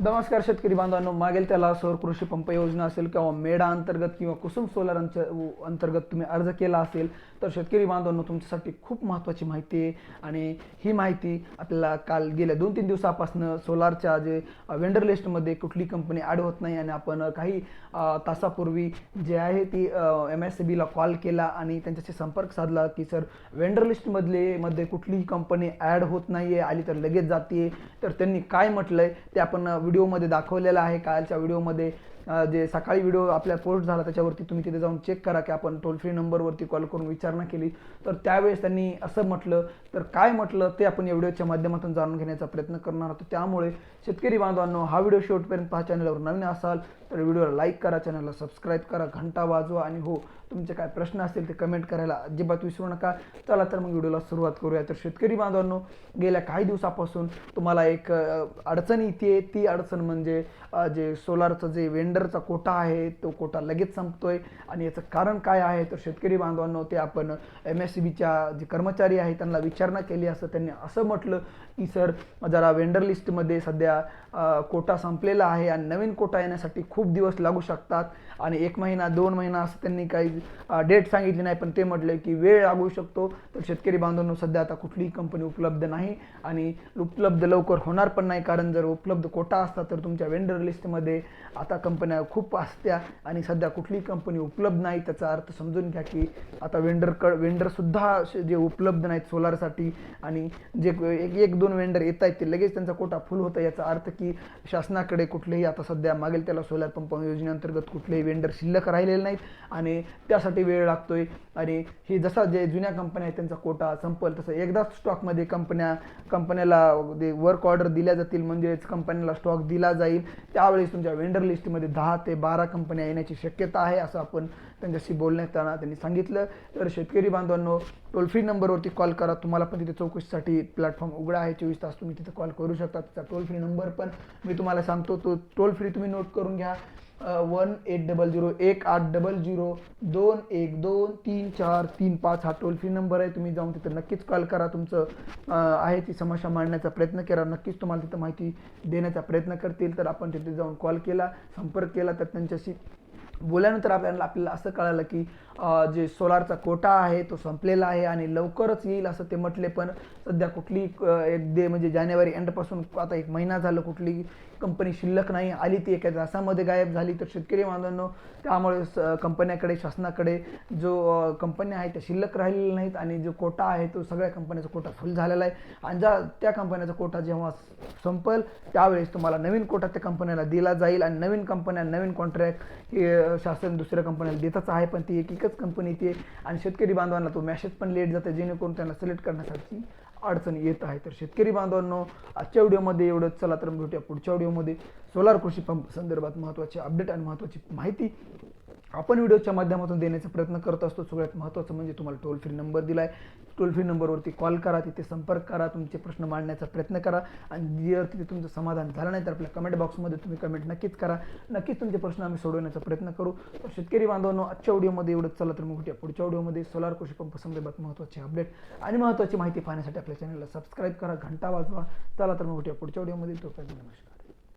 नमस्कार शेतकरी बांधवांनो मागेल त्याला सौर कृषी पंप योजना असेल किंवा मेडा अंतर्गत किंवा कुसुम सोलार अंच- अंतर्गत तुम्ही अर्ज केला असेल तर शेतकरी बांधवांनो तुमच्यासाठी खूप महत्त्वाची माहिती आहे. आणि ही माहिती आपल्याला काल गेल्या दोन तीन दिवसापासून सोलारच्या जे वेंडर लिस्टमध्ये कुठली कंपनी ॲड होत नाही आणि आपण काही तासापूर्वी जे आहे ती एम एस सी बीला कॉल केला आणि त्यांच्याशी संपर्क साधला की सर वेंडर लिस्टमधले मध्ये कुठलीही कंपनी ॲड होत नाही आहे आली तर लगेच जाते तर त्यांनी काय म्हटलं आहे ते आपण व्हिडिओमध्ये दाखवलेला आहे. कालच्या व्हिडिओमध्ये जे सकाळी व्हिडिओ आपल्या पोस्ट झाला त्याच्यावरती तुम्ही तिथे जाऊन चेक करा की आपण टोल फ्री नंबरवरती कॉल करून विचारणा केली. तर त्यावेळेस त्यांनी असं म्हटलं तर काय म्हटलं ते आपण या व्हिडिओच्या माध्यमातून जाणून घेण्याचा प्रयत्न करणार आहोत. त्यामुळे शेतकरी बांधवांनो हा व्हिडिओ शेवटपर्यंत पहा चॅनलवर नवीन असाल तर व्हिडिओला लाईक करा चॅनलला सबस्क्राईब करा घंटा वाजवा आणि हो तुमचे काय प्रश्न असतील ते कमेंट करायला अजिबात विसरू नका. चला तर मग व्हिडिओला सुरुवात करूया. तर शेतकरी बांधवांनो गेल्या काही दिवसापासून तुम्हाला एक अडचण येते ती अडचण म्हणजे जे सोलारचं जे टेंडरचा कोटा आहे तो कोटा लगेच संपतोय. आणि याचं कारण काय आहे? तर शेतकरी बांधवांनो ते आपण एम एस सी बीच्या जे कर्मचारी आहे त्यांना विचारणा केली असं त्यांनी असं म्हटलं की सर जरा वेंडर लिस्टमध्ये सध्या कोटा संपलेला आहे आणि नवीन कोटा येण्यासाठी खूप दिवस लागू शकतात. आणि एक महिना दोन महिना असं त्यांनी काही डेट सांगितली नाही पण ते म्हटले की वेळ लागू शकतो. तर शेतकरी बांधवांनो सध्या आता कुठलीही कंपनी उपलब्ध नाही आणि उपलब्ध लवकर होणार पण नाही. कारण जर उपलब्ध कोटा असता तर तुमच्या वेंडर लिस्टमध्ये आता कंपनी कंपन्या खूप असत्या आणि सध्या कुठलीही कंपनी उपलब्ध नाही त्याचा अर्थ समजून घ्या की आता वेंडर क वेंडरसुद्धा जे उपलब्ध नाहीत सोलारसाठी आणि जे एक एक दोन वेंडर येत आहेत ते लगेच त्यांचा कोटा फुल होता. याचा अर्थ की शासनाकडे कुठलेही आता सध्या मागेल त्याला सोलार पंप योजनेअंतर्गत कुठलेही वेंडर शिल्लक राहिलेले नाहीत आणि त्यासाठी वेळ लागतोय. आणि हे जसा जे जुन्या कंपन्या आहेत त्यांचा कोटा संपल तसं एकदाच स्टॉकमध्ये कंपन्या कंपन्याला वर्क ऑर्डर दिल्या जातील म्हणजेच कंपन्याला स्टॉक दिला जाईल त्यावेळेस तुमच्या वेंडर लिस्टमध्ये दहा ते बारा कंपन्या येण्याची शक्यता आहे असं आपण त्यांच्याशी बोलण्यात त्यांनी सांगितलं. तर शेतकरी बांधवांनो टोल फ्री नंबरवरती कॉल करा. तुम्हाला पण तिथे चौकशीसाठी प्लॅटफॉर्म उघडा आहे. चोवीस तास तुम्ही तिथे कॉल करू शकता. त्याचा टोल फ्री नंबर पण मी तुम्हाला सांगतो. तो टोल फ्री तुम्ही नोट करून घ्या. वन एट डबल झिरो एक आठ डबल झिरो दोन एक दोन तीन चार तीन पाच हा टोल फ्री नंबर आहे. तुम्ही जाऊन तिथं नक्कीच कॉल करा. तुमचं आहे ती समस्या मांडण्याचा प्रयत्न करा. नक्कीच तुम्हाला तिथं माहिती देण्याचा प्रयत्न करतील. तर आपण तिथे जाऊन कॉल केला संपर्क केला. तर त्यांच्याशी बोलल्यानंतर आपल्याला आपल्याला असं कळालं की जे सोलारचा कोटा आहे तो संपलेला आहे आणि लवकरच येईल असं ते म्हटले. पण सध्या कुठली एक दे म्हणजे जानेवारी एंडपासून आता एक महिना झालं कुठली कंपनी शिल्लक नाही. आली ती एका तासामध्ये गायब झाली. तर शेतकरी बांधवांनो त्यामुळे स- कंपन्याकडे शासनाकडे जो कंपन्या आहेत त्या शिल्लक राहिलेल्या नाहीत आणि जो कोटा आहे तो सगळ्या कंपन्याचा कोटा फुल झालेला आहे. आणि ज्या त्या कंपन्याचा कोटा जेव्हा संपल त्यावेळेस तुम्हाला नवीन कोटा त्या कंपन्याला दिला जाईल. आणि नवीन कंपन्या नवीन कॉन्ट्रॅक्ट हे शासन दुसऱ्या कंपन्याला देतच आहे पण ती एक एकच कंपनी येते आणि शेतकरी बांधवांना तो मॅसेज पण लेट जाते जेणेकरून त्यांना सिलेक्ट करण्यासाठी अडचण येत आहे तर शेतकरी बांधवांनो आजच्या व्हिडिओमध्ये एवढं चला तर भेटूया पुढच्या व्हिडिओमध्ये सोलार कृषी पंप संदर्भात महत्त्वाचे अपडेट आणि महत्त्वाची माहिती. आपण व्हिडिओच्या माध्यमातून देण्याचा प्रयत्न करत असतो. सगळ्यात महत्त्वाचं म्हणजे तुम्हाला टोल फ्री नंबर दिला आहे टोल फ्री नंबरवरती कॉल करा तिथे संपर्क करा तुमचे प्रश्न मांडण्याचा प्रयत्न करा. आणि जर तिथे तुमचं समाधान झालं नाही तर आपल्या कमेंट बॉक्समध्ये तुम्ही कमेंट नक्कीच करा. नक्कीच तुमचे प्रश्न आम्ही सोडवण्याचा प्रयत्न करू. तर शेतकरी बांधवांनो आजच्या व्हिडिओमध्ये एवढंच. चला तर मग भेटूया पुढच्या व्हिडिओमध्ये. सोलार कृषी पंप संदर्भात महत्त्वाचे अपडेट आणि महत्त्वाची माहिती पाहण्यासाठी आपल्या चॅनलला सबस्क्राईब करा घंटा वाजवा. चला तर मग भेटूया पुढच्या व्हिडिओमध्ये. तोपर्यंत नमस्कार.